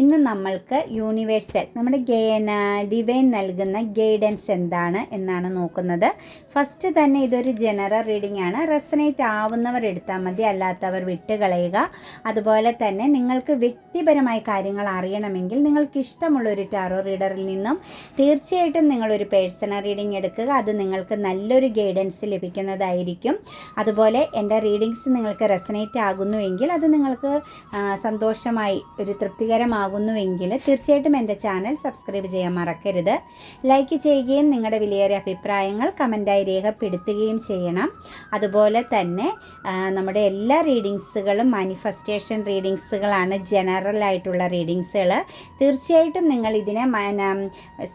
ഇന്ന് നമ്മൾക്ക് യൂണിവേഴ്സൽ നമ്മുടെ ഗേന ഡിവൈൻ നൽകുന്ന ഗൈഡൻസ് എന്താണ് എന്നാണ് നോക്കുന്നത്. ഫസ്റ്റ് തന്നെ ഇതൊരു ജനറൽ റീഡിംഗ് ആണ്. റെസനേറ്റ് ആവുന്നവർ എടുത്താൽ മതി അല്ലാത്തവർ വിട്ടുകളയുക. അതുപോലെ തന്നെ നിങ്ങൾക്ക് വ്യക്തിപരമായ കാര്യങ്ങൾ അറിയണമെങ്കിൽ നിങ്ങൾക്ക് ഇഷ്ടമുള്ള ഒരു ടാറോ റീഡറിൽ നിന്നും തീർച്ചയായിട്ടും നിങ്ങളൊരു പേഴ്സണൽ റീഡിംഗ് എടുക്കുക. അത് നിങ്ങൾക്ക് നല്ലൊരു ഗൈഡൻസ് ലഭിക്കുന്നതായിരിക്കും. അതുപോലെ എന്റെ റീഡിങ്സ് നിങ്ങൾക്ക് റെസനേറ്റ് ആകുന്നുവെങ്കിൽ അത് നിങ്ങൾക്ക് സന്തോഷമായി ഒരു തൃപ്തികരമാകുന്നുവെങ്കിൽ തീർച്ചയായിട്ടും എന്റെ ചാനൽ സബ്സ്ക്രൈബ് ചെയ്യാൻ മറക്കരുത്. ലൈക്ക് ചെയ്യുകയും നിങ്ങളുടെ വിലയേറിയ അഭിപ്രായങ്ങൾ കമന്റായി രേഖപ്പെടുത്തുകയും ചെയ്യണം. അതുപോലെ തന്നെ നമ്മുടെ എല്ലാ റീഡിങ്സുകളും മാനിഫെസ്റ്റേഷൻ റീഡിങ്സുകളാണ് ജനറൽ ആയിട്ടുള്ള റീഡിങ്സുകൾ തീർച്ചയായിട്ടും നിങ്ങൾ ഇതിനെ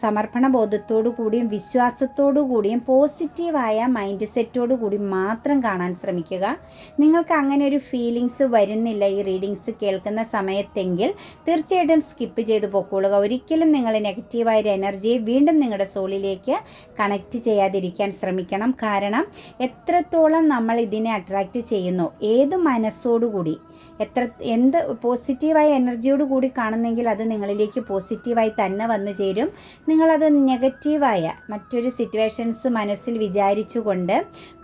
സമർപ്പണ ബോധത്തോടു കൂടിയും വിശ്വാസത്തോടു കൂടിയും പോസിറ്റീവായ മൈൻഡ് സെറ്റോടു കൂടി മാത്രം കാണാൻ ശ്രമിക്കുക. നിങ്ങൾക്ക് അങ്ങനെ ഒരു ഫീലിങ്സ് വരുന്നില്ല ഈ റീഡിങ്സ് കേൾക്കുന്ന സമയത്തെങ്കിൽ തീർച്ചയായിട്ടും സ്കിപ്പ് ചെയ്ത് പൊക്കോളുക. ഒരിക്കലും നിങ്ങൾ നെഗറ്റീവായ ഒരു എനർജിയെ വീണ്ടും നിങ്ങളുടെ സോളിലേക്ക് കണക്റ്റ് ചെയ്യാതിരിക്കാൻ ശ്രമിക്കണം. കാരണം എത്രത്തോളം നമ്മൾ ഇതിനെ അട്രാക്റ്റ് ചെയ്യുന്നു ഏത് മനസ്സോടുകൂടി എത്ര എന്ത് പോസിറ്റീവായ എനർജിയോട് കൂടി കാണുന്നെങ്കിൽ അത് നിങ്ങളിലേക്ക് പോസിറ്റീവായി തന്നെ വന്നു ചേരും. നിങ്ങളത് നെഗറ്റീവായ മറ്റൊരു സിറ്റുവേഷൻസ് മനസ്സിൽ വിചാരിച്ചുകൊണ്ട്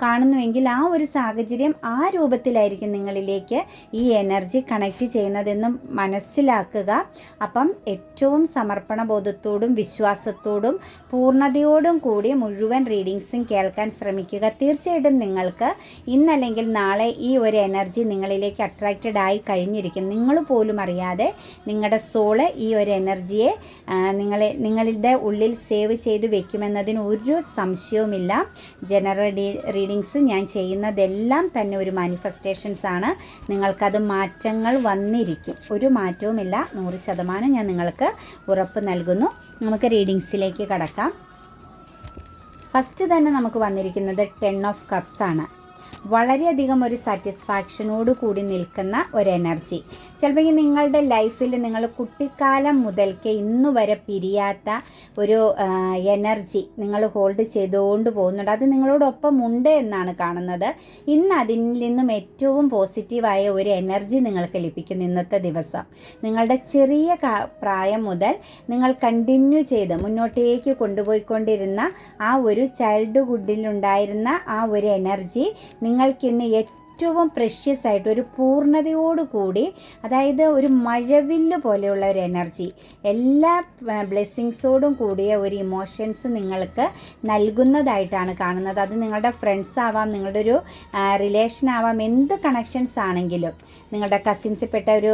കാണുന്നുവെങ്കിൽ ആ ഒരു സാഹചര്യം ആ രൂപത്തിലായിരിക്കും നിങ്ങളിലേക്ക് ഈ എനർജി കണക്റ്റ് ചെയ്യുന്നതെന്നും മനസ്സിലാക്കുക അപ്പം ഏറ്റവും സമർപ്പണ ബോധത്തോടും വിശ്വാസത്തോടും പൂർണതയോടും കൂടി മുഴുവൻ റീഡിങ്സും കേൾക്കാൻ ശ്രമിക്കുക. തീർച്ചയായിട്ടും നിങ്ങൾക്ക് ഇന്നല്ലെങ്കിൽ നാളെ ഈ ഒരു എനർജി നിങ്ങളിലേക്ക് അട്രാക്റ്റഡ് ആയി കഴിഞ്ഞിരിക്കും. നിങ്ങൾ പോലും അറിയാതെ നിങ്ങളുടെ സോൾ ഈ ഒരു എനർജിയെ നിങ്ങളെ നിങ്ങളുടെ ഉള്ളിൽ സേവ് ചെയ്ത് വെക്കുമെന്നതിന് ഒരു സംശയവുമില്ല. ജനറൽ റീഡിങ്സ് ഞാൻ ചെയ്യുന്നതെല്ലാം തന്നെ ഒരു മാനിഫെസ്റ്റേഷൻസ് ആണ്. നിങ്ങൾക്കത് മാറ്റങ്ങൾ വന്നിരിക്കും. ഒരു മാറ്റവുമില്ല. നൂറ് ശതമാനം ഞാൻ നിങ്ങൾക്ക് ഉറപ്പ് നൽകുന്നു. നമുക്ക് റീഡിങ്സിലേക്ക് കടക്കാം. ഫസ്റ്റ് തന്നെ നമുക്ക് വന്നിരിക്കുന്നത് ടെൻ ഓഫ് കപ്സ് ആണ്. വളരെയധികം ഒരു സാറ്റിസ്ഫാക്ഷനോട് കൂടി നിൽക്കുന്ന ഒരു എനർജി ചിലപ്പോൾ നിങ്ങളുടെ ലൈഫിൽ നിങ്ങൾ കുട്ടിക്കാലം മുതൽക്ക് ഇന്നു വരെ പിരിയാത്ത ഒരു എനർജി നിങ്ങൾ ഹോൾഡ് ചെയ്തുകൊണ്ട് പോകുന്നുണ്ട്. അത് നിങ്ങളോടൊപ്പം ഉണ്ട് എന്നാണ് കാണുന്നത്. ഇന്ന് അതിൽ നിന്നും ഏറ്റവും പോസിറ്റീവായ ഒരു എനർജി നിങ്ങൾക്ക് ലഭിക്കുന്നു ഇന്നത്തെ ദിവസം. നിങ്ങളുടെ ചെറിയ പ്രായം മുതൽ നിങ്ങൾ കണ്ടിന്യൂ ചെയ്ത് മുന്നോട്ടേക്ക് കൊണ്ടുപോയിക്കൊണ്ടിരുന്ന ആ ഒരു ചൈൽഡ്ഹുഡിലുണ്ടായിരുന്ന ആ ഒരു എനർജി നിങ്ങൾക്കിന്ന് ഏറ്റവും പ്രഷ്യസ് ആയിട്ട് ഒരു പൂർണതയോടുകൂടി അതായത് ഒരു മഴവില്ല് പോലെയുള്ള ഒരു എനർജി എല്ലാ ബ്ലെസ്സിങ്സോടും കൂടിയ ഒരു ഇമോഷൻസ് നിങ്ങൾക്ക് നൽകുന്നതായിട്ടാണ് കാണുന്നത്. അത് നിങ്ങളുടെ ഫ്രണ്ട്സ് ആവാം നിങ്ങളുടെ ഒരു റിലേഷൻ ആവാം എന്ത് കണക്ഷൻസ് ആണെങ്കിലും. നിങ്ങളുടെ കസിൻസിൽ പെട്ട ഒരു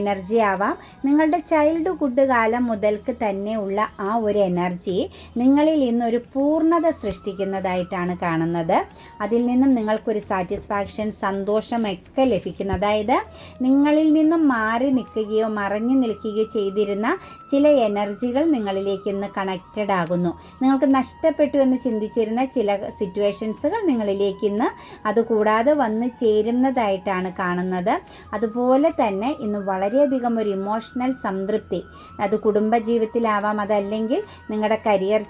എനർജി ആവാം. നിങ്ങളുടെ ചൈൽഡ്ഹുഡ് കാലം മുതൽക്ക് തന്നെ ഉള്ള ആ ഒരു എനർജി നിങ്ങളിൽ ഇന്നൊരു പൂർണത സൃഷ്ടിക്കുന്നതായിട്ടാണ് കാണുന്നത്. അതിൽ നിന്നും നിങ്ങൾക്കൊരു സാറ്റിസ്ഫാക്ഷൻ സന്തോഷമൊക്കെ ലഭിക്കുന്നു. അതായത് നിങ്ങളിൽ നിന്നും മാറി നിൽക്കുകയോ മറഞ്ഞു നിൽക്കുകയോ ചെയ്തിരുന്ന ചില എനർജികൾ നിങ്ങളിലേക്ക് ഇന്ന് കണക്റ്റഡ് ആകുന്നു. നിങ്ങൾക്ക് നഷ്ടപ്പെട്ടു എന്ന് ചിന്തിച്ചിരുന്ന ചില സിറ്റുവേഷൻസുകൾ നിങ്ങളിലേക്ക് ഇന്ന് അതുകൂടാതെ വന്ന് ചേരുന്നതായിട്ടാണ് കാണുന്നത്. അതുപോലെ തന്നെ ഇന്ന് വളരെയധികം ഒരു ഇമോഷണൽ സംതൃപ്തി. അത് കുടുംബജീവിതത്തിലാവാം അതല്ലെങ്കിൽ നിങ്ങളുടെ കരിയർ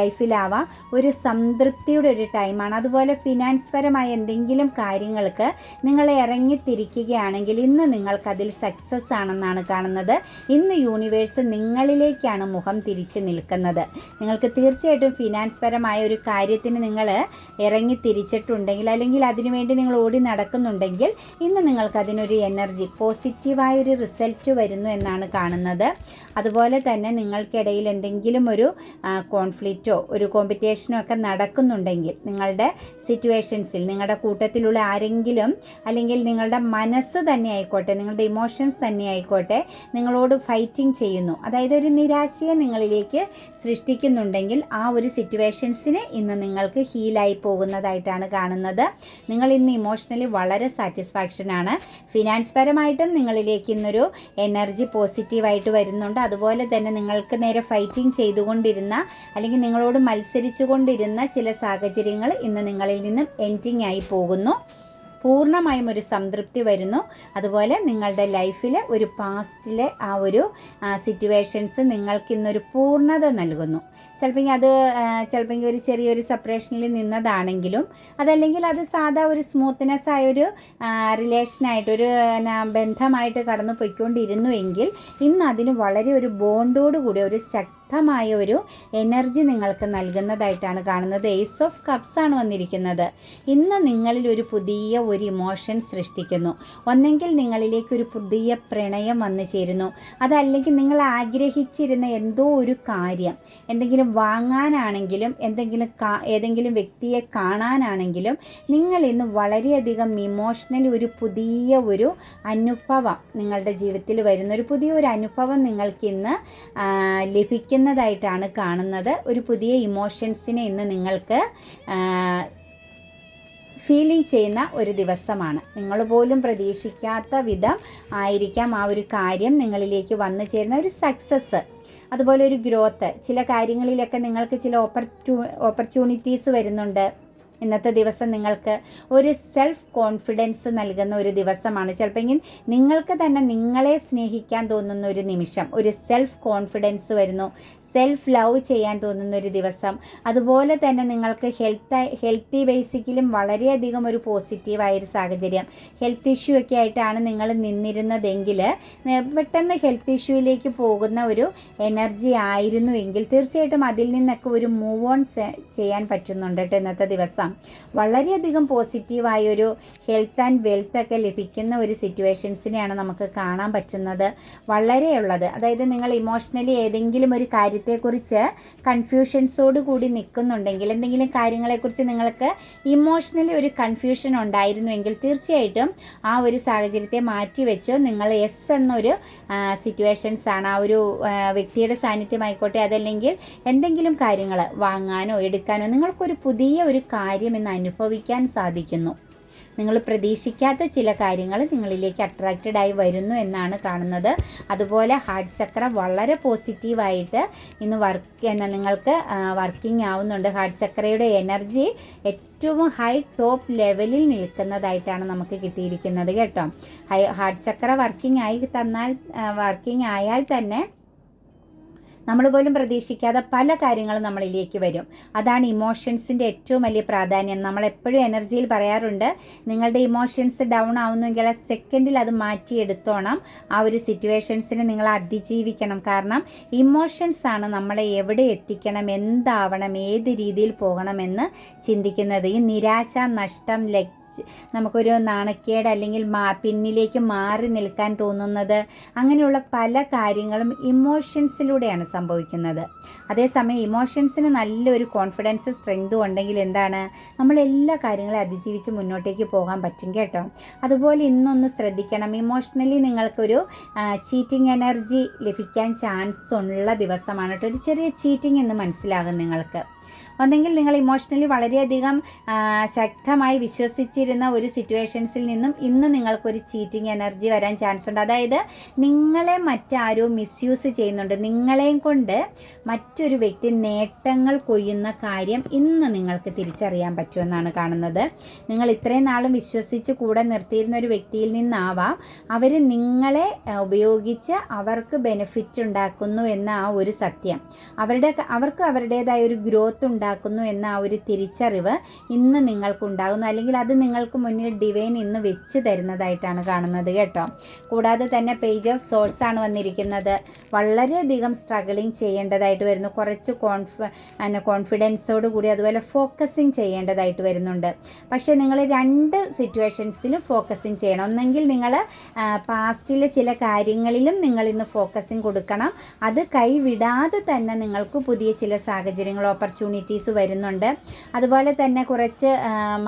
ലൈഫിലാവാം ഒരു സംതൃപ്തിയുടെ ഒരു ടൈമാണ് അതുപോലെ ഫിനാൻസ് പരമായ എന്തെങ്കിലും കാര്യങ്ങൾക്ക് നിങ്ങൾ ഇറങ്ങിത്തിരിക്കുകയാണെങ്കിൽ ഇന്ന് നിങ്ങൾക്കതിൽ സക്സസ് ആണെന്നാണ് കാണുന്നത്. ഇന്ന് യൂണിവേഴ്സ് നിങ്ങളിലേക്കാണ് മുഖം തിരിച്ച് നിൽക്കുന്നത്. നിങ്ങൾക്ക് തീർച്ചയായിട്ടും ഫിനാൻസ് പരമായ ഒരു കാര്യത്തിന് നിങ്ങൾ ഇറങ്ങി തിരിച്ചിട്ടുണ്ടെങ്കിൽ അല്ലെങ്കിൽ അതിനുവേണ്ടി നിങ്ങൾ ഓടി നടക്കുന്നുണ്ടെങ്കിൽ ഇന്ന് നിങ്ങൾക്ക് അതിനൊരു എനർജി പോസിറ്റീവായ ഒരു റിസൾട്ട് വരുന്നു എന്നാണ് കാണുന്നത്. അതുപോലെ തന്നെ നിങ്ങൾക്കിടയിൽ എന്തെങ്കിലും ഒരു കോൺഫ്ലിക്റ്റോ ഒരു കോമ്പറ്റീഷനോ ഒക്കെ നടക്കുന്നുണ്ടെങ്കിൽ നിങ്ങളുടെ സിറ്റുവേഷൻസിൽ നിങ്ങളുടെ കൂട്ടത്തിലുള്ള ആരെങ്കിലും അല്ലെങ്കിൽ നിങ്ങളുടെ മനസ്സ് തന്നെ ആയിക്കോട്ടെ നിങ്ങളുടെ ഇമോഷൻസ് തന്നെ ആയിക്കോട്ടെ നിങ്ങളോട് ഫൈറ്റിംഗ് ചെയ്യുന്നു. അതായത് ഒരു നിരാശയെ നിങ്ങളിലേക്ക് സൃഷ്ടിക്കുന്നുണ്ടെങ്കിൽ ആ ഒരു സിറ്റുവേഷൻസിന് ഇന്ന് നിങ്ങൾക്ക് ഹീലായി പോകുന്നതായിട്ടാണ് കാണുന്നത്. നിങ്ങൾ ഇന്ന് ഇമോഷണലി വളരെ സാറ്റിസ്ഫാക്ഷൻ ആണ്. ഫിനാൻസ് പരമായിട്ടും നിങ്ങളിലേക്ക് ഇന്നൊരു എനർജി പോസിറ്റീവായിട്ട് വരുന്നുണ്ട്. അതുപോലെ തന്നെ നിങ്ങൾക്ക് നേരെ ഫൈറ്റിംഗ് ചെയ്തുകൊണ്ടിരുന്ന അല്ലെങ്കിൽ നിങ്ങളോട് മത്സരിച്ചുകൊണ്ടിരുന്ന ചില സാഹചര്യങ്ങൾ ഇന്ന് നിങ്ങളിൽ നിന്നും എൻഡിങ് ആയി പോകുന്നു. പൂർണമായും ഒരു സംതൃപ്തി വരുന്നു. അതുപോലെ നിങ്ങളുടെ ലൈഫിൽ ഒരു പാസ്റ്റിലെ ആ ഒരു സിറ്റുവേഷൻസ് നിങ്ങൾക്കിന്നൊരു പൂർണത നൽകുന്നു. ചിലപ്പോൾ അത് ചിലപ്പോൾ ഒരു ചെറിയൊരു സെപ്പറേഷനിൽ നിന്നതാണെങ്കിലും അതല്ലെങ്കിൽ അത് സാധാ ഒരു സ്മൂത്ത്നെസ് ആയ ഒരു റിലേഷനായിട്ട് ഒരു ബന്ധമായിട്ട് കടന്നു പോയിക്കൊണ്ടിരുന്നുവെങ്കിൽ ഇന്ന് അതിന് വളരെ ഒരു ബോണ്ടോടുകൂടി ഒരു ഒരു ശക്തമായ ഒരു എനർജി നിങ്ങൾക്ക് നൽകുന്നതായിട്ടാണ് കാണുന്നത്. ഏസ് ഓഫ് കപ്സ് ആണ് വന്നിരിക്കുന്നത്. ഇന്ന് നിങ്ങളിൽ ഒരു പുതിയ ഒരു ഇമോഷൻ സൃഷ്ടിക്കുന്നു. ഒന്നെങ്കിൽ നിങ്ങളിലേക്ക് ഒരു പുതിയ പ്രണയം വന്നു ചേരുന്നു. അതല്ലെങ്കിൽ നിങ്ങൾ ആഗ്രഹിച്ചിരുന്ന എന്തോ ഒരു കാര്യം എന്തെങ്കിലും വാങ്ങാനാണെങ്കിലും എന്തെങ്കിലും ഏതെങ്കിലും വ്യക്തിയെ കാണാനാണെങ്കിലും നിങ്ങൾ ഇന്ന് വളരെയധികം ഇമോഷണലി ഒരു പുതിയ ഒരു അനുഭവം നിങ്ങളുടെ ജീവിതത്തിൽ വരുന്ന ഒരു പുതിയ ഒരു അനുഭവം നിങ്ങൾക്ക് ഇന്ന് ആ, ലഭിക്കുന്നതായിട്ടാണ് കാണുന്നത്. ഒരു പുതിയ ഇമോഷൻസിനെ ഇന്ന് നിങ്ങൾക്ക് ഫീലിംഗ് ചെയ്യുന്ന ഒരു ദിവസമാണ്. നിങ്ങൾ പോലും പ്രതീക്ഷിക്കാത്ത വിധം ആയിരിക്കാം ആ ഒരു കാര്യം നിങ്ങളിലേക്ക് വന്നു ചേരുന്ന ഒരു സക്സസ് അതുപോലെ ഒരു ഗ്രോത്ത് ചില കാര്യങ്ങളിലൊക്കെ നിങ്ങൾക്ക് ചില ഓപ്പർച്യൂ ഓപ്പർച്യൂണിറ്റീസ് വരുന്നുണ്ട്. ഇന്നത്തെ ദിവസം നിങ്ങൾക്ക് ഒരു സെൽഫ് കോൺഫിഡൻസ് നൽകുന്ന ഒരു ദിവസമാണ്. ചിലപ്പോൾ നിങ്ങൾക്ക് തന്നെ നിങ്ങളെ സ്നേഹിക്കാൻ തോന്നുന്ന ഒരു നിമിഷം ഒരു സെൽഫ് കോൺഫിഡൻസ് വരുന്നു സെൽഫ് ലവ് ചെയ്യാൻ തോന്നുന്ന ഒരു ദിവസം. അതുപോലെ തന്നെ നിങ്ങൾക്ക് ഹെൽത്ത് ഹെൽത്തി ബേസിക്കിലും വളരെയധികം ഒരു പോസിറ്റീവായ ഒരു സാഹചര്യം. ഹെൽത്ത് ഇഷ്യൂ ഒക്കെ ആയിട്ടാണ് നിങ്ങൾ നിന്നിരുന്നതെങ്കിൽ പെട്ടെന്ന് ഹെൽത്ത് ഇഷ്യൂയിലേക്ക് പോകുന്ന ഒരു എനർജി ആയിരുന്നു എങ്കിൽ തീർച്ചയായിട്ടും അതിൽ നിന്നൊക്കെ ഒരു മൂവ് ഓൺ ചെയ്യാൻ പറ്റുന്നുണ്ട് കേട്ടോ ഇന്നത്തെ ദിവസം. വളരെയധികം പോസിറ്റീവായൊരു ഹെൽത്ത് ആൻഡ് വെൽത്ത് ഒക്കെ ലഭിക്കുന്ന ഒരു സിറ്റുവേഷൻസിനെയാണ് നമുക്ക് കാണാൻ പറ്റുന്നത്. വളരെയുള്ളത് അതായത് നിങ്ങൾ ഇമോഷണലി ഏതെങ്കിലും ഒരു കാര്യത്തെക്കുറിച്ച് കൺഫ്യൂഷൻസോട് കൂടി നിൽക്കുന്നുണ്ടെങ്കിൽ എന്തെങ്കിലും കാര്യങ്ങളെക്കുറിച്ച് നിങ്ങൾക്ക് ഇമോഷണലി ഒരു കൺഫ്യൂഷൻ ഉണ്ടായിരുന്നുവെങ്കിൽ തീർച്ചയായിട്ടും ആ ഒരു സാഹചര്യത്തെ മാറ്റിവെച്ചോ നിങ്ങൾ എസ് എന്നൊരു സിറ്റുവേഷൻസ് ആണ് ആ ഒരു വ്യക്തിയുടെ സാന്നിധ്യമായിക്കോട്ടെ അതല്ലെങ്കിൽ എന്തെങ്കിലും കാര്യങ്ങൾ വാങ്ങാനോ എടുക്കാനോ നിങ്ങൾക്കൊരു പുതിയ ഒരു കാര്യം ഇന്ന് അനുഭവിക്കാൻ സാധിക്കുന്നു. നിങ്ങൾ പ്രതീക്ഷിക്കാത്ത ചില കാര്യങ്ങൾ നിങ്ങളിലേക്ക് അട്രാക്റ്റഡ് ആയി വരുന്നു എന്നാണ് കാണുന്നത്. അതുപോലെ ഹാർട്ട് ചക്ര വളരെ പോസിറ്റീവായിട്ട് ഇന്ന് വർക്ക് എന്നാ നിങ്ങൾക്ക് വർക്കിംഗ് ആവുന്നുണ്ട്. ഹാർട്ട് ചക്രയുടെ എനർജി ഏറ്റവും ഹൈ ടോപ്പ് ലെവലിൽ നിൽക്കുന്നതായിട്ടാണ് നമുക്ക് കിട്ടിയിരിക്കുന്നത് കേട്ടോ. ഹൈ ഹാർട്ട് ചക്ര വർക്കിംഗ് ആയി തന്നാൽ വർക്കിംഗ് ആയാൽ തന്നെ നമ്മൾ പോലും പ്രതീക്ഷിക്കാതെ പല കാര്യങ്ങളും നമ്മളിലേക്ക് വരും. അതാണ് ഇമോഷൻസിന്റെ ഏറ്റവും വലിയ പ്രാധാന്യം. നമ്മളെപ്പോഴും എനർജിയിൽ പറയാറുണ്ട് നിങ്ങളുടെ ഇമോഷൻസ് ഡൗൺ ആവുന്നുവെങ്കിൽ ആ സെക്കൻഡിൽ അത് മാറ്റിയെടുത്തോണം. ആ ഒരു സിറ്റുവേഷൻസിനെ നിങ്ങൾ അതിജീവിക്കണം. കാരണം ഇമോഷൻസ് ആണ് നമ്മളെ എവിടെ എത്തിക്കണം എന്താവണം ഏത് രീതിയിൽ പോകണമെന്ന് ചിന്തിക്കുന്നത്. ഈ നിരാശ നഷ്ടം ലജ്ജ നമുക്കൊരു നാണക്കേട് അല്ലെങ്കിൽ മാ പിന്നിലേക്ക് മാറി നിൽക്കാൻ തോന്നുന്നത് അങ്ങനെയുള്ള പല കാര്യങ്ങളും ഇമോഷൻസിലൂടെയാണ് സംഭവിക്കുന്നത്. അതേസമയം ഇമോഷൻസിന് നല്ലൊരു കോൺഫിഡൻസ് സ്ട്രെങ്തും ഉണ്ടെങ്കിൽ എന്താണ്? നമ്മൾ എല്ലാ കാര്യങ്ങളും അതിജീവിച്ച് മുന്നോട്ടേക്ക് പോകാൻ പറ്റും കേട്ടോ. അതുപോലെ ഇന്നൊന്ന് ശ്രദ്ധിക്കണം. ഇമോഷണലി നിങ്ങൾക്കൊരു ചീറ്റിംഗ് എനർജി ലഭിക്കാൻ ചാൻസ് ഉള്ള ദിവസമാണ് കേട്ടോ. ഒരു ചെറിയ ചീറ്റിംഗ് എന്ന് മനസ്സിലാകും നിങ്ങൾക്ക്. ഒന്നെങ്കിൽ നിങ്ങൾ ഇമോഷണലി വളരെയധികം ശക്തമായി വിശ്വസിച്ചിരുന്ന ഒരു സിറ്റുവേഷൻസിൽ നിന്നും ഇന്ന് നിങ്ങൾക്കൊരു ചീറ്റിംഗ് എനർജി വരാൻ ചാൻസ് ഉണ്ട്. അതായത് നിങ്ങളെ മറ്റാരോ മിസ്യൂസ് ചെയ്യുന്നുണ്ട്. നിങ്ങളെയും കൊണ്ട് മറ്റൊരു വ്യക്തി നേട്ടങ്ങൾ കൊയ്യുന്ന കാര്യം ഇന്ന് നിങ്ങൾക്ക് തിരിച്ചറിയാൻ പറ്റുമെന്നാണ് കാണുന്നത്. നിങ്ങൾ ഇത്രയും നാളും വിശ്വസിച്ച് കൂടെ നിർത്തിയിരുന്ന ഒരു വ്യക്തിയിൽ നിന്നാവാം. അവർ നിങ്ങളെ ഉപയോഗിച്ച് അവർക്ക് ബെനിഫിറ്റ് ഉണ്ടാക്കുന്നു എന്ന ആ ഒരു സത്യം. അവരുടെ അവർക്ക് അവരുടേതായ ഒരു ഗ്രോത്ത് ഉണ്ടാക്കുന്നു എന്ന ആ ഒരു തിരിച്ചറിവ് ഇന്ന് നിങ്ങൾക്കുണ്ടാകുന്നു. അല്ലെങ്കിൽ അത് നിങ്ങൾക്ക് മുന്നിൽ ഡിവൈൻ ഇന്ന് വെച്ച് തരുന്നതായിട്ടാണ് കാണുന്നത് കേട്ടോ. കൂടാതെ തന്നെ പേജ് ഓഫ് സോഴ്സ് ആണ് വന്നിരിക്കുന്നത്. വളരെയധികം സ്ട്രഗിളിങ് ചെയ്യേണ്ടതായിട്ട് വരുന്നു. കുറച്ച് കോൺഫിഡൻസോട് കൂടി അതുപോലെ ഫോക്കസിങ് ചെയ്യേണ്ടതായിട്ട് വരുന്നുണ്ട്. പക്ഷേ നിങ്ങൾ രണ്ട് സിറ്റുവേഷൻസിലും ഫോക്കസിങ് ചെയ്യണം. ഒന്നെങ്കിൽ നിങ്ങൾ പാസ്റ്റിലെ ചില കാര്യങ്ങളിലും നിങ്ങൾ ഇന്ന് ഫോക്കസിങ് കൊടുക്കണം. അത് കൈവിടാതെ തന്നെ നിങ്ങൾക്ക് പുതിയ ചില സാഹചര്യങ്ങൾ ഓപ്പർച്യൂണിറ്റീസ് വരുന്നുണ്ട്. അതുപോലെ തന്നെ കുറച്ച്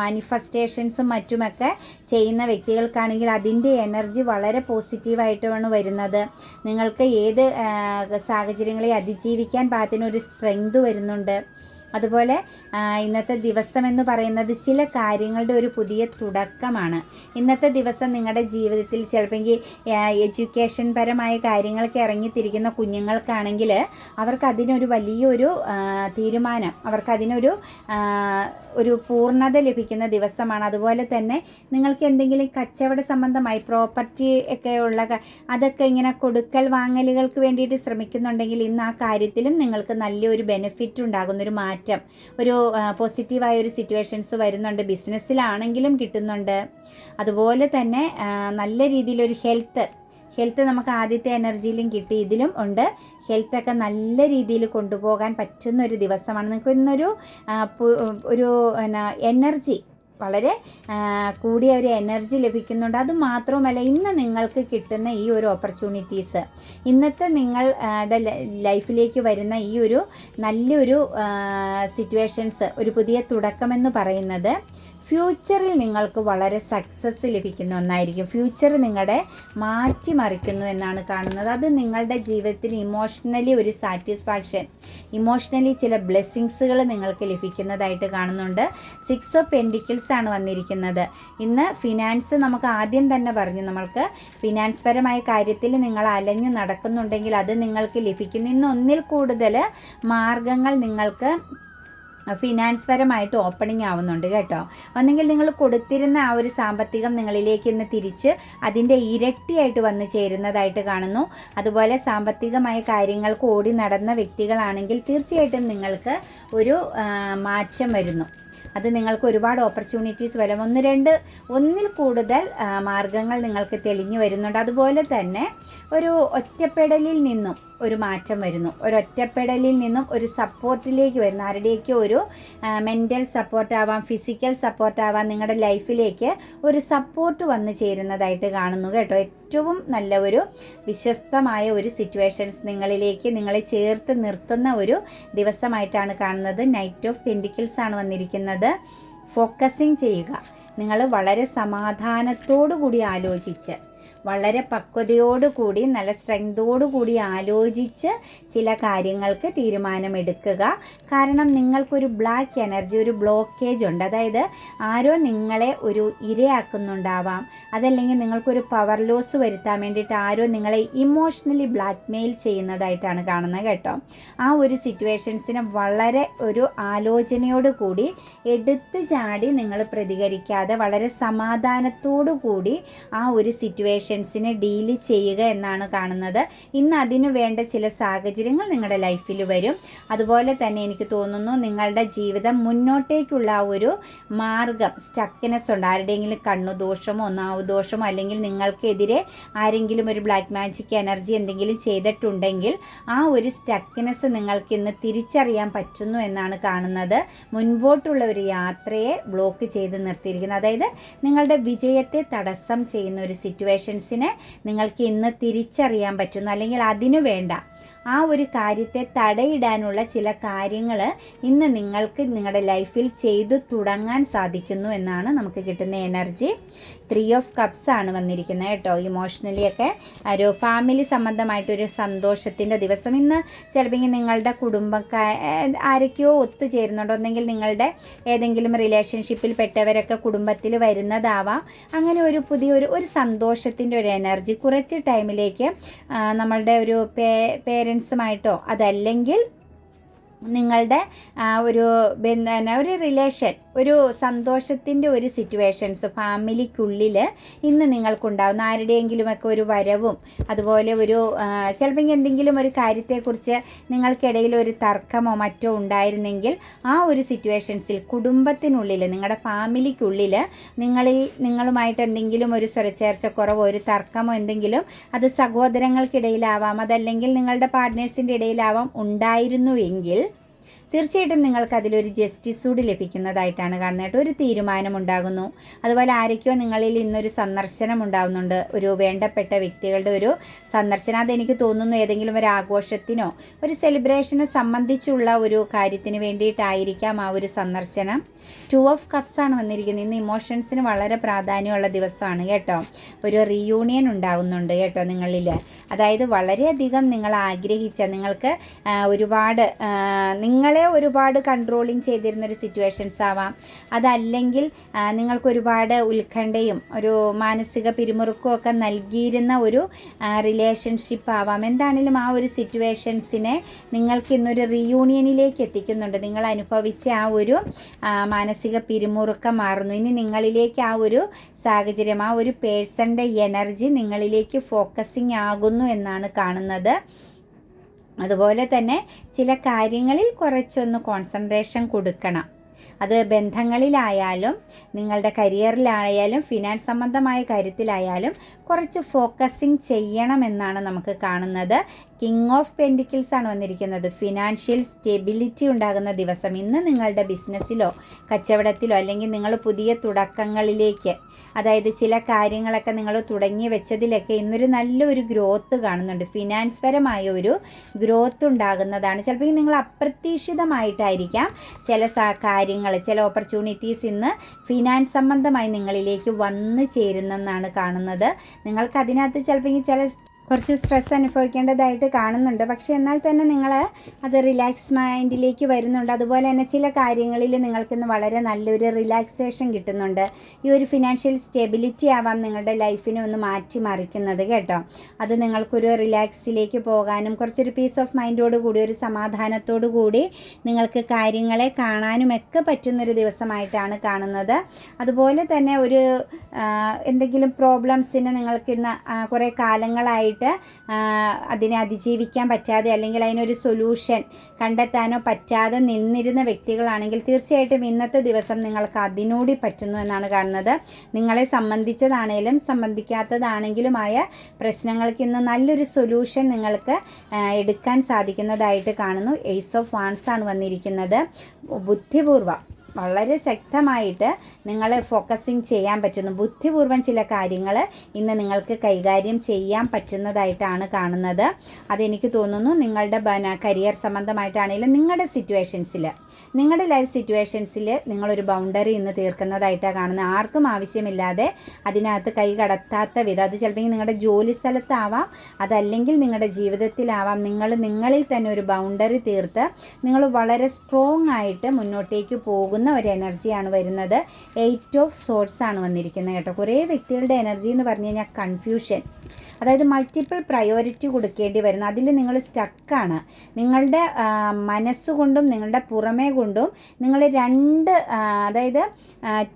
മാനിഫെസ്റ്റേഷൻസും മറ്റുമൊക്കെ ചെയ്യുന്ന വ്യക്തികൾക്കാണെങ്കിൽ അതിന്റെ എനർജി വളരെ പോസിറ്റീവായിട്ടാണ് വരുന്നത്. നിങ്ങൾക്ക് ഏത് സാഹചര്യങ്ങളെ അതിജീവിക്കാൻ പാകത്തിനൊരു സ്ട്രെങ്ത് വരുന്നുണ്ട്. അതുപോലെ ഇന്നത്തെ ദിവസം എന്ന് പറയുന്നത് ചില കാര്യങ്ങളുടെ ഒരു പുതിയ തുടക്കമാണ്. ഇന്നത്തെ ദിവസം നിങ്ങളുടെ ജീവിതത്തിൽ ചിലപ്പോൾ എഡ്യൂക്കേഷൻ പരമായ കാര്യങ്ങൾക്ക് ഇറങ്ങിത്തിരിക്കുന്ന കുഞ്ഞുങ്ങൾക്കാണെങ്കിൽ അവർക്ക് അതിനൊരു വലിയൊരു തീരുമാനം അവർക്ക് അതിനൊരു ഒരു പൂർണത ലഭിക്കുന്ന ദിവസമാണ്. അതുപോലെ തന്നെ നിങ്ങൾക്ക് എന്തെങ്കിലും കച്ചവട സംബന്ധമായി പ്രോപ്പർട്ടി ഒക്കെ ഉള്ള അതൊക്കെ ഇങ്ങനെ കൊടുക്കൽ വാങ്ങലുകൾക്ക് വേണ്ടിയിട്ട് ശ്രമിക്കുന്നുണ്ടെങ്കിൽ ഇന്ന് ആ കാര്യത്തിലും നിങ്ങൾക്ക് നല്ലൊരു ബെനിഫിറ്റ് ഉണ്ടാകുന്ന ഒരു മാറ്റം. ഒരു പോസിറ്റീവായ ഒരു സിറ്റുവേഷൻസ് വരുന്നുണ്ട്. ബിസിനസ്സിലാണെങ്കിലും കിട്ടുന്നുണ്ട്. അതുപോലെ തന്നെ നല്ല രീതിയിലൊരു ഹെൽത്ത് ഹെൽത്ത് നമുക്ക് ആദ്യത്തെ എനർജിയിലും കിട്ടി ഇതിലും ഉണ്ട്. ഹെൽത്തൊക്കെ നല്ല രീതിയിൽ കൊണ്ടുപോകാൻ പറ്റുന്ന ഒരു ദിവസമാണ് നിങ്ങൾക്ക് ഇന്നൊരു ഒരു എനർജി വളരെ കൂടിയ ഒരു എനർജി ലഭിക്കുന്നുണ്ട്. അത് മാത്രവുമല്ല ഇന്ന് നിങ്ങൾക്ക് കിട്ടുന്ന ഈ ഒരു ഓപ്പർച്യൂണിറ്റീസ് ഇന്നത്തെ നിങ്ങളുടെ ലൈഫിലേക്ക് വരുന്ന ഈ ഒരു നല്ലൊരു സിറ്റുവേഷൻസ് ഒരു പുതിയ തുടക്കമെന്ന് പറയുന്നത് ഫ്യൂച്ചറിൽ നിങ്ങൾക്ക് വളരെ സക്സസ് ലഭിക്കുന്ന ഒന്നായിരിക്കും. ഫ്യൂച്ചർ നിങ്ങളുടെ മാറ്റിമറിക്കുന്നു എന്നാണ് കാണുന്നത്. അത് നിങ്ങളുടെ ജീവിതത്തിൽ ഇമോഷണലി ഒരു സാറ്റിസ്ഫാക്ഷൻ ഇമോഷണലി ചില ബ്ലെസ്സിങ്സുകൾ നിങ്ങൾക്ക് ലഭിക്കുന്നതായിട്ട് കാണുന്നുണ്ട്. സിക്സ് ഓഫ് പെൻഡിക്കിൾസ് ആണ് വന്നിരിക്കുന്നത്. ഇന്ന് ഫിനാൻസ് നമുക്ക് ആദ്യം തന്നെ പറഞ്ഞു നമ്മൾക്ക് ഫിനാൻസ് പരമായ കാര്യത്തിൽ നിങ്ങൾ അലഞ്ഞു നടക്കുന്നുണ്ടെങ്കിൽ അത് നിങ്ങൾക്ക് ലഭിക്കുന്ന ഇന്ന് ഒന്നിൽ കൂടുതൽ മാർഗങ്ങൾ നിങ്ങൾക്ക് ഫിനാൻസ് പരമായിട്ട് ഓപ്പണിംഗ് ആവുന്നുണ്ട് കേട്ടോ. ഒന്നെങ്കിൽ നിങ്ങൾ കൊടുത്തിരുന്ന ആ ഒരു സാമ്പത്തികം നിങ്ങളിലേക്ക് ഇന്ന് തിരിച്ച് അതിന്റെ ഇരട്ടിയായിട്ട് വന്ന് ചേരുന്നതായിട്ട് കാണുന്നു. അതുപോലെ സാമ്പത്തികമായ കാര്യങ്ങൾക്ക് ഓടി നടന്ന വ്യക്തികളാണെങ്കിൽ തീർച്ചയായിട്ടും നിങ്ങൾക്ക് ഒരു മാറ്റം വരുന്നു. അത് നിങ്ങൾക്ക് ഒരുപാട് ഓപ്പർച്യൂണിറ്റീസ് വരും. ഒന്ന് രണ്ട് ഒന്നിൽ കൂടുതൽ മാർഗങ്ങൾ നിങ്ങൾക്ക് തെളിഞ്ഞു വരുന്നുണ്ട്. അതുപോലെ തന്നെ ഒരു ഒറ്റപ്പെടലിൽ നിന്നും ഒരു മാറ്റം വരുന്നു. ഒരൊറ്റപ്പെടലിൽ നിന്നും ഒരു സപ്പോർട്ടിലേക്ക് വരുന്നു. ആരുടെയൊക്കെ ഒരു മെന്റൽ സപ്പോർട്ടാവാം ഫിസിക്കൽ സപ്പോർട്ടാവാം നിങ്ങളുടെ ലൈഫിലേക്ക് ഒരു സപ്പോർട്ട് വന്നു ചേരുന്നതായിട്ട് കാണുന്നു കേട്ടോ. ഏറ്റവും നല്ല ഒരു വിശ്വസ്തമായ ഒരു സിറ്റുവേഷൻസ് നിങ്ങളിലേക്ക് നിങ്ങളെ ചേർത്ത് നിർത്തുന്ന ഒരു ദിവസമായിട്ടാണ് കാണുന്നത്. നൈറ്റ് ഓഫ് പെൻഡിക്കിൾസ് ആണ് വന്നിരിക്കുന്നത്. ഫോക്കസിങ് ചെയ്യുക. നിങ്ങൾ വളരെ സമാധാനത്തോടു കൂടി ആലോചിച്ച് വളരെ പക്വതയോടുകൂടി നല്ല സ്ട്രെങ്തോടുകൂടി ആലോചിച്ച് ചില കാര്യങ്ങൾക്ക് തീരുമാനമെടുക്കുക. കാരണം നിങ്ങൾക്കൊരു ബ്ലാക്ക് എനർജി ഒരു ബ്ലോക്കേജ് ഉണ്ട്. അതായത് ആരോ നിങ്ങളെ ഒരു ഇരയാക്കുന്നുണ്ടാവാം. അതല്ലെങ്കിൽ നിങ്ങൾക്കൊരു പവർ ലോസ് വരുത്താൻ വേണ്ടിയിട്ട് ആരോ നിങ്ങളെ ഇമോഷണലി ബ്ലാക്ക് മെയിൽ ചെയ്യുന്നതായിട്ടാണ് കാണുന്നത് കേട്ടോ. ആ ഒരു സിറ്റുവേഷൻസിനെ വളരെ ഒരു ആലോചനയോട് കൂടി എടുത്തു ചാടി നിങ്ങൾ പ്രതികരിക്കാതെ വളരെ സമാധാനത്തോടു കൂടി ആ ഒരു സിറ്റുവേഷൻസിനെ ഡീൽ ചെയ്യുക എന്നാണ് കാണുന്നത്. ഇന്ന് അതിനു വേണ്ട ചില സാഹചര്യങ്ങൾ നിങ്ങളുടെ ലൈഫിൽ വരും. അതുപോലെ തന്നെ എനിക്ക് തോന്നുന്നു നിങ്ങളുടെ ജീവിതം മുന്നോട്ടേക്കുള്ള ഒരു മാർഗം സ്റ്റക്കിനെസ് ഉണ്ട്. ആരുടെയെങ്കിലും കണ്ണു ദോഷമോ നാവ് ദോഷമോ അല്ലെങ്കിൽ നിങ്ങൾക്കെതിരെ ആരെങ്കിലും ഒരു ബ്ലാക്ക് മാജിക് എനർജി എന്തെങ്കിലും ചെയ്തിട്ടുണ്ടെങ്കിൽ ആ ഒരു സ്റ്റക്കിനെസ് നിങ്ങൾക്ക് ഇന്ന് തിരിച്ചറിയാൻ പറ്റുന്നു എന്നാണ് കാണുന്നത്. മുൻപോട്ടുള്ള ഒരു യാത്രയെ ബ്ലോക്ക് ചെയ്ത് നിർത്തിയിരിക്കുന്നത് അതായത് നിങ്ങളുടെ വിജയത്തെ തടസ്സം ചെയ്യുന്ന ഒരു സിറ്റുവേഷൻസിനെ നിങ്ങൾക്ക് ഇന്ന് തിരിച്ചറിയാൻ പറ്റുന്നു അല്ലെങ്കിൽ അതിനു വേണ്ട. ആ ഒരു കാര്യത്തെ തടയിടാനുള്ള ചില കാര്യങ്ങൾ ഇന്ന് നിങ്ങൾക്ക് നിങ്ങളുടെ ലൈഫിൽ ചെയ്തു തുടങ്ങാൻ സാധിക്കുന്നു എന്നാണ് നമുക്ക് കിട്ടുന്ന എനർജി. ത്രീ ഓഫ് കപ്സ് ആണ് വന്നിരിക്കുന്നത് കേട്ടോ. ഇമോഷണലി ഒക്കെ ഒരു ഫാമിലി സംബന്ധമായിട്ടൊരു സന്തോഷത്തിന്റെ ദിവസം. ഇന്ന് ചിലപ്പോൾ നിങ്ങളുടെ കുടുംബക്കാർ ആരൊക്കെയോ ഒത്തുചേരുന്നുണ്ടോ. ഒന്നെങ്കിൽ നിങ്ങളുടെ ഏതെങ്കിലും റിലേഷൻഷിപ്പിൽ പെട്ടവരൊക്കെ കുടുംബത്തിൽ വരുന്നതാവാം. അങ്ങനെ ഒരു പുതിയൊരു ഒരു സന്തോഷത്തിന്റെ ഒരു എനർജി കുറച്ച് ടൈമിലേക്ക് നമ്മളുടെ ഒരു പേ പേരൻസുമായിട്ടോ അതല്ലെങ്കിൽ നിങ്ങളുടെ ഒരു ബന്ധന ഒരു റിലേഷൻ ഒരു സന്തോഷത്തിന്റെ ഒരു സിറ്റുവേഷൻസ് ഫാമിലിക്കുള്ളിൽ ഇന്ന് നിങ്ങൾക്കുണ്ടാവുന്ന ആരുടെയെങ്കിലുമൊക്കെ ഒരു വരവും അതുപോലെ ഒരു ചിലപ്പോൾ എന്തെങ്കിലും ഒരു കാര്യത്തെക്കുറിച്ച് നിങ്ങൾക്കിടയിൽ ഒരു തർക്കമോ മറ്റോ ഉണ്ടായിരുന്നെങ്കിൽ ആ ഒരു സിറ്റുവേഷൻസിൽ കുടുംബത്തിനുള്ളിൽ നിങ്ങളുടെ ഫാമിലിക്കുള്ളിൽ നിങ്ങളിൽ നിങ്ങളുമായിട്ട് എന്തെങ്കിലും ഒരു സ്വരച്ചേർച്ച കുറവോ ഒരു തർക്കമോ എന്തെങ്കിലും അത് സഹോദരങ്ങൾക്കിടയിലാവാം അതല്ലെങ്കിൽ നിങ്ങളുടെ പാർട്ട്നേഴ്സിന്റെ ഇടയിലാവാം ഉണ്ടായിരുന്നു എങ്കിൽ തീർച്ചയായിട്ടും നിങ്ങൾക്ക് അതിലൊരു ജസ്റ്റിസ് കൂടി ലഭിക്കുന്നതായിട്ടാണ് കാണുന്നത് ഒരു തീരുമാനമുണ്ടാകുന്നു. അതുപോലെ ആരൊക്കെയോ നിങ്ങളിൽ ഇന്നൊരു സന്ദർശനം ഉണ്ടാകുന്നുണ്ട് ഒരു വേണ്ടപ്പെട്ട വ്യക്തികളുടെ ഒരു സന്ദർശനം. അതെനിക്ക് തോന്നുന്നു ഏതെങ്കിലും ഒരു ആഘോഷത്തിനോ ഒരു സെലിബ്രേഷനെ സംബന്ധിച്ചുള്ള ഒരു കാര്യത്തിന് വേണ്ടിയിട്ടായിരിക്കാം ആ ഒരു സന്ദർശനം. ടു ഓഫ് കപ്സ് ആണ് വന്നിരിക്കുന്നത്. ഇന്ന് ഇമോഷൻസിന് വളരെ പ്രാധാന്യമുള്ള ദിവസമാണ് കേട്ടോ. ഒരു റീയൂണിയൻ ഉണ്ടാകുന്നുണ്ട് കേട്ടോ നിങ്ങളിൽ അതായത് വളരെയധികം നിങ്ങൾ ആഗ്രഹിച്ച നിങ്ങൾക്ക് ഒരുപാട് നിങ്ങളെ ഒരുപാട് കൺട്രോളിങ് ചെയ്തിരുന്ന ഒരു സിറ്റുവേഷൻസ് ആവാം. അതല്ലെങ്കിൽ നിങ്ങൾക്ക് ഒരുപാട് ഉത്കണ്ഠയും ഒരു മാനസിക പിരിമുറുക്കവും ഒക്കെ നൽകിയിരുന്ന ഒരു റിലേഷൻഷിപ്പ് ആവാം. എന്താണെങ്കിലും ആ ഒരു സിറ്റുവേഷൻസിനെ നിങ്ങൾക്ക് ഇന്നൊരു റീയൂണിയനിലേക്ക് എത്തിക്കുന്നുണ്ട്. നിങ്ങൾ അനുഭവിച്ച ആ ഒരു മാനസിക പിരിമുറുക്കം മാറുന്നു. ഇനി നിങ്ങളിലേക്ക് ആ ഒരു സാഹചര്യം ആ ഒരു പേഴ്സണിന്റെ എനർജി നിങ്ങളിലേക്ക് ഫോക്കസിങ് ആകുന്നു എന്നാണ് കാണുന്നത്. അതുപോലെ തന്നെ ചില കാര്യങ്ങളിൽ കുറച്ചൊന്ന് കോൺസെൻട്രേഷൻ കൊടുക്കണം. അത് ബന്ധങ്ങളിലായാലും നിങ്ങളുടെ കരിയറിലായാലും ഫിനാൻസ് സംബന്ധമായ കാര്യത്തിലായാലും കുറച്ച് ഫോക്കസിങ് ചെയ്യണമെന്നാണ് നമുക്ക് കാണുന്നത്. കിങ് ഓഫ് പെൻഡിക്കിൾസ് ആണ് വന്നിരിക്കുന്നത്. ഫിനാൻഷ്യൽ സ്റ്റെബിലിറ്റി ഉണ്ടാകുന്ന ദിവസം ഇന്ന് നിങ്ങളുടെ ബിസിനസ്സിലോ കച്ചവടത്തിലോ അല്ലെങ്കിൽ നിങ്ങൾ പുതിയ തുടക്കങ്ങളിലേക്ക് അതായത് ചില കാര്യങ്ങളൊക്കെ നിങ്ങൾ തുടങ്ങി വെച്ചതിലൊക്കെ ഇന്നൊരു നല്ലൊരു ഗ്രോത്ത് കാണുന്നുണ്ട്. ഫിനാൻസ് പരമായ ഒരു ഗ്രോത്ത് ഉണ്ടാകുന്നതാണ്. ചിലപ്പോൾ നിങ്ങൾ അപ്രതീക്ഷിതമായിട്ടായിരിക്കാം. ചില കാര്യങ്ങൾ ചില ഓപ്പർച്യൂണിറ്റീസ് ഇന്ന് ഫിനാൻസ് സംബന്ധമായി നിങ്ങളിലേക്ക് വന്നു ചേരുന്നെന്നാണ് കാണുന്നത്. നിങ്ങൾക്ക് അതിനകത്ത് ചിലപ്പോൾ ചില കുറച്ച് സ്ട്രെസ് അനുഭവിക്കേണ്ടതായിട്ട് കാണുന്നുണ്ട്. പക്ഷേ എന്നാൽ തന്നെ നിങ്ങൾ അത് റിലാക്സ് മൈൻഡിലേക്ക് വരുന്നുണ്ട്. അതുപോലെ തന്നെ ചില കാര്യങ്ങളിൽ നിങ്ങൾക്കിന്ന് വളരെ നല്ലൊരു റിലാക്സേഷൻ കിട്ടുന്നുണ്ട്. ഈ ഒരു ഫിനാൻഷ്യൽ സ്റ്റെബിലിറ്റി ആവാം നിങ്ങളുടെ ലൈഫിനെ ഒന്ന് മാറ്റി മറിക്കുന്നത് കേട്ടോ. അത് നിങ്ങൾക്കൊരു റിലാക്സിലേക്ക് പോകാനും കുറച്ചൊരു പീസ് ഓഫ് മൈൻഡോട് കൂടി ഒരു സമാധാനത്തോടു കൂടി നിങ്ങൾക്ക് കാര്യങ്ങളെ കാണാനും ഒക്കെ പറ്റുന്നൊരു ദിവസമായിട്ടാണ് കാണുന്നത്. അതുപോലെ തന്നെ ഒരു എന്തെങ്കിലും പ്രോബ്ലംസിന് നിങ്ങൾക്കിന്ന് കുറേ കാലങ്ങളായിട്ട് ആ, അതിനെ അതിജീവിക്കാൻ പറ്റാതെ അല്ലെങ്കിൽ അതിനൊരു സൊല്യൂഷൻ കണ്ടെത്താനോ പറ്റാതെ നിന്നിരുന്ന വ്യക്തികളാണെങ്കിൽ തീർച്ചയായിട്ടും ഇന്നത്തെ ദിവസം നിങ്ങൾക്ക് അതിനോടി പറ്റുന്നു എന്നാണ് കാണുന്നത്. നിങ്ങളെ സംബന്ധിച്ചതാണേലും സംബന്ധിക്കാത്തതാണെങ്കിലുമായ പ്രശ്നങ്ങൾക്ക് ഇന്ന് നല്ലൊരു സൊല്യൂഷൻ നിങ്ങൾക്ക് എടുക്കാൻ സാധിക്കുന്നതായിട്ട് കാണുന്നു. എയ്സ് ഓഫ് വാൺസ് ആണ് വന്നിരിക്കുന്നത്. ബുദ്ധിപൂർവം വളരെ ശക്തമായിട്ട് നിങ്ങൾ ഫോക്കസിങ് ചെയ്യാൻ പറ്റുന്നു. ബുദ്ധിപൂർവം ചില കാര്യങ്ങൾ ഇന്ന് നിങ്ങൾക്ക് കൈകാര്യം ചെയ്യാൻ പറ്റുന്നതായിട്ടാണ് കാണുന്നത്. അതെനിക്ക് തോന്നുന്നു നിങ്ങളുടെ കരിയർ സംബന്ധമായിട്ടാണെങ്കിലും നിങ്ങളുടെ സിറ്റുവേഷൻസിൽ നിങ്ങളുടെ ലൈഫ് സിറ്റുവേഷൻസിൽ നിങ്ങളൊരു ബൗണ്ടറി ഇന്ന് തീർക്കുന്നതായിട്ടാണ് കാണുന്നത് ആർക്കും ആവശ്യമില്ലാതെ അതിനകത്ത് കൈ കടത്താത്ത വിധം അത് ചിലപ്പോൾ നിങ്ങളുടെ ജോലി സ്ഥലത്താവാം അതല്ലെങ്കിൽ നിങ്ങളുടെ ജീവിതത്തിലാവാം നിങ്ങൾ നിങ്ങളിൽ തന്നെ ഒരു ബൗണ്ടറി തീർത്ത് നിങ്ങൾ വളരെ സ്ട്രോങ് ആയിട്ട് മുന്നോട്ടേക്ക് പോകുന്ന ഒരു എനർജിയാണ് വരുന്നത്. എയ്റ്റ് ഓഫ് സോഴ്സ് ആണ് വന്നിരിക്കുന്നത് കേട്ടോ. കുറേ വ്യക്തികളുടെ എനർജി എന്ന് പറഞ്ഞു കഴിഞ്ഞാൽ കൺഫ്യൂഷൻ അതായത് മൾട്ടിപ്പിൾ പ്രയോറിറ്റി കൊടുക്കേണ്ടി വരുന്നു. അതിൽ നിങ്ങൾ സ്റ്റക്കാണ് നിങ്ങളുടെ മനസ്സുകൊണ്ടും നിങ്ങളുടെ പുറമേ കൊണ്ടും നിങ്ങൾ രണ്ട് അതായത്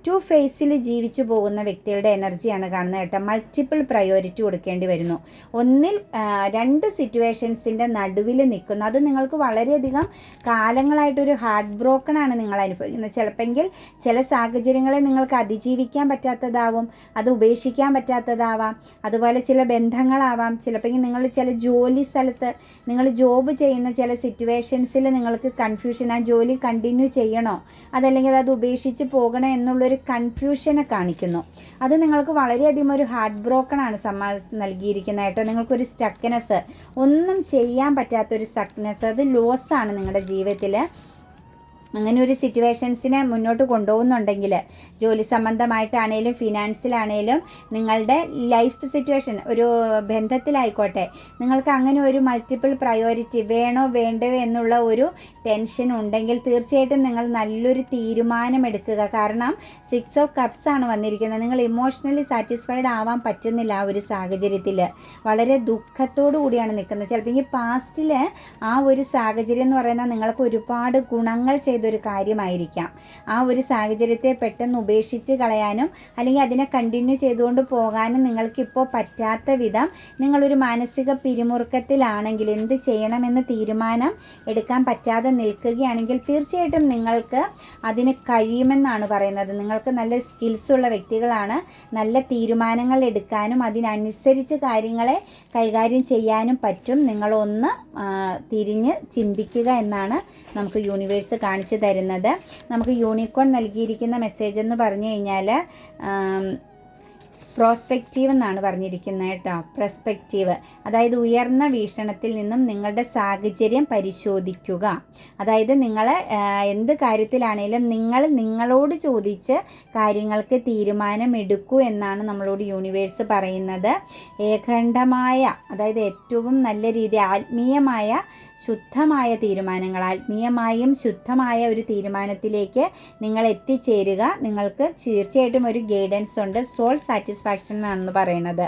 ടു ഫേസിൽ ജീവിച്ചു പോകുന്ന വ്യക്തികളുടെ എനർജിയാണ് കാണുന്നത് കേട്ടോ. മൾട്ടിപ്പിൾ പ്രയോറിറ്റി കൊടുക്കേണ്ടി വരുന്നു. ഒന്നിൽ രണ്ട് സിറ്റുവേഷൻസിന്റെ നടുവിൽ നിൽക്കുന്നു. അത് നിങ്ങൾക്ക് വളരെയധികം കാലങ്ങളായിട്ടൊരു ഹാർട്ട് ബ്രോക്കൺ ആണ് നിങ്ങൾ അനുഭവിക്കുന്നത്. ചിലപ്പെങ്കിൽ ചില സാഹചര്യങ്ങളെ നിങ്ങൾക്ക് അതിജീവിക്കാൻ പറ്റാത്തതാവും അത് ഉപേക്ഷിക്കാൻ പറ്റാത്തതാവാം. അതുപോലെ ചില ബന്ധങ്ങളാവാം. ചിലപ്പോൾ നിങ്ങൾ ചില ജോലി സ്ഥലത്ത് നിങ്ങൾ ജോബ് ചെയ്യുന്ന ചില സിറ്റുവേഷൻസിൽ നിങ്ങൾക്ക് കൺഫ്യൂഷൻ ആ ജോലി കണ്ടിന്യൂ ചെയ്യണോ? അതല്ലെങ്കിൽ അത് ഉപേക്ഷിച്ച് പോകണോ എന്നുള്ളൊരു കൺഫ്യൂഷനെ കാണിക്കുന്നു. അത് നിങ്ങൾക്ക് വളരെയധികം ഒരു ഹാർട്ട് ബ്രോക്കൺ ആണ് സമ്മാ നൽകിയിരിക്കുന്നത് കേട്ടോ. നിങ്ങൾക്കൊരു സ്റ്റക്നെസ് ഒന്നും ചെയ്യാൻ പറ്റാത്തൊരു സക്നെസ് അത് ലോസ് ആണ് നിങ്ങളുടെ ജീവിതത്തിൽ അങ്ങനെ ഒരു സിറ്റുവേഷൻസിനെ മുന്നോട്ട് കൊണ്ടുപോകുന്നുണ്ടെങ്കിൽ ജോലി സംബന്ധമായിട്ടാണേലും ഫിനാൻസിലാണേലും നിങ്ങളുടെ ലൈഫ് സിറ്റുവേഷൻ ഒരു ബന്ധത്തിലായിക്കോട്ടെ നിങ്ങൾക്ക് അങ്ങനെ ഒരു മൾട്ടിപ്പിൾ പ്രയോറിറ്റി വേണോ വേണ്ടയോ എന്നുള്ള ഒരു ടെൻഷൻ ഉണ്ടെങ്കിൽ തീർച്ചയായിട്ടും നിങ്ങൾ നല്ലൊരു തീരുമാനം എടുക്കുക കാരണം സിക്സ് ഓഫ് കപ്സ് ആണ് വന്നിരിക്കുന്നത്. നിങ്ങൾ ഇമോഷണലി സാറ്റിസ്ഫൈഡ് ആവാൻ പറ്റുന്നില്ല ആ ഒരു സാഹചര്യത്തിൽ വളരെ ദുഃഖത്തോടു കൂടിയാണ് നിൽക്കുന്നത്. ചിലപ്പോൾ ഈ പാസ്റ്റിൽ ആ ഒരു സാഹചര്യം എന്ന് പറയുന്നത് നിങ്ങൾക്ക് ഒരുപാട് ഗുണങ്ങൾ ചെയ്തൊരു കാര്യമായിരിക്കാം. ആ ഒരു സാഹചര്യത്തെ പെട്ടെന്ന് ഉപേക്ഷിച്ച് കളയാനും അല്ലെങ്കിൽ അതിനെ കണ്ടിന്യൂ ചെയ്തുകൊണ്ട് പോകാനും നിങ്ങൾക്കിപ്പോൾ പറ്റാത്ത വിധം നിങ്ങളൊരു മാനസിക പിരിമുറുക്കത്തിലാണെങ്കിൽ എന്ത് ചെയ്യണമെന്ന് തീരുമാനം എടുക്കാൻ പറ്റാതെ നിൽക്കുകയാണെങ്കിൽ തീർച്ചയായിട്ടും നിങ്ങൾക്ക് അതിന് കഴിയുമെന്നാണ് പറയുന്നത്. നിങ്ങൾക്ക് നല്ല സ്കിൽസ് ഉള്ള വ്യക്തികളാണ്. നല്ല തീരുമാനങ്ങൾ എടുക്കാനും അതിനനുസരിച്ച് കാര്യങ്ങളെ കൈകാര്യം ചെയ്യാനും പറ്റും. നിങ്ങളൊന്ന് തിരിഞ്ഞ് ചിന്തിക്കുക എന്നാണ് നമുക്ക് യൂണിവേഴ്സ് കാണിച്ചു തരുന്നത്. നമുക്ക് യൂണിക്കോൺ നൽകിയിരിക്കുന്ന മെസ്സേജ് എന്ന് പറഞ്ഞു കഴിഞ്ഞാൽ പ്രോസ്പെക്റ്റീവ് എന്നാണ് പറഞ്ഞിരിക്കുന്നത് കേട്ടോ. പ്രസ്പെക്റ്റീവ് അതായത് ഉയർന്ന വീക്ഷണത്തിൽ നിന്നും നിങ്ങളുടെ സാഹചര്യം പരിശോധിക്കുക. അതായത് നിങ്ങൾ എന്ത് കാര്യത്തിലാണേലും നിങ്ങൾ നിങ്ങളോട് ചോദിച്ച് കാര്യങ്ങൾക്ക് തീരുമാനമെടുക്കൂ എന്നാണ് നമ്മളോട് യൂണിവേഴ്സ് പറയുന്നത്. ഏകണ്ഠമായ അതായത് ഏറ്റവും നല്ല രീതി ആത്മീയമായ ശുദ്ധമായ തീരുമാനങ്ങൾ ആത്മീയമായും ശുദ്ധമായ ഒരു തീരുമാനത്തിലേക്ക് നിങ്ങൾ എത്തിച്ചേരുക. നിങ്ങൾക്ക് തീർച്ചയായിട്ടും ഒരു ഗൈഡൻസ് ഉണ്ട്. സോൾ സാറ്റിസ്ഫാക്ഷൻ എന്നാണെന്ന് പറയുന്നത്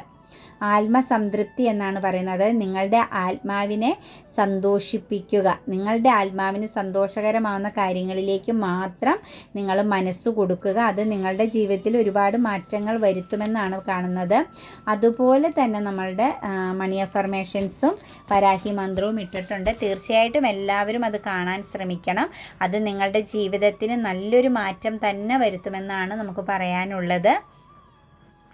ആത്മസംതൃപ്തി എന്നാണ് പറയുന്നത്. നിങ്ങളുടെ ആത്മാവിനെ സന്തോഷിപ്പിക്കുക. നിങ്ങളുടെ ആത്മാവിന് സന്തോഷകരമാവുന്ന കാര്യങ്ങളിലേക്ക് മാത്രം നിങ്ങൾ മനസ്സ് കൊടുക്കുക. അത് നിങ്ങളുടെ ജീവിതത്തിൽ ഒരുപാട് മാറ്റങ്ങൾ വരുത്തുമെന്നാണ് കാണുന്നത്. അതുപോലെ തന്നെ നമ്മളുടെ മണി അഫർമേഷൻസും പരാഹി മന്ത്രവും ഇട്ടിട്ടുണ്ട്. തീർച്ചയായിട്ടും എല്ലാവരും അത് കാണാൻ ശ്രമിക്കണം. അത് നിങ്ങളുടെ ജീവിതത്തിന് നല്ലൊരു മാറ്റം തന്നെ വരുത്തുമെന്നാണ് നമുക്ക് പറയാനുള്ളത്.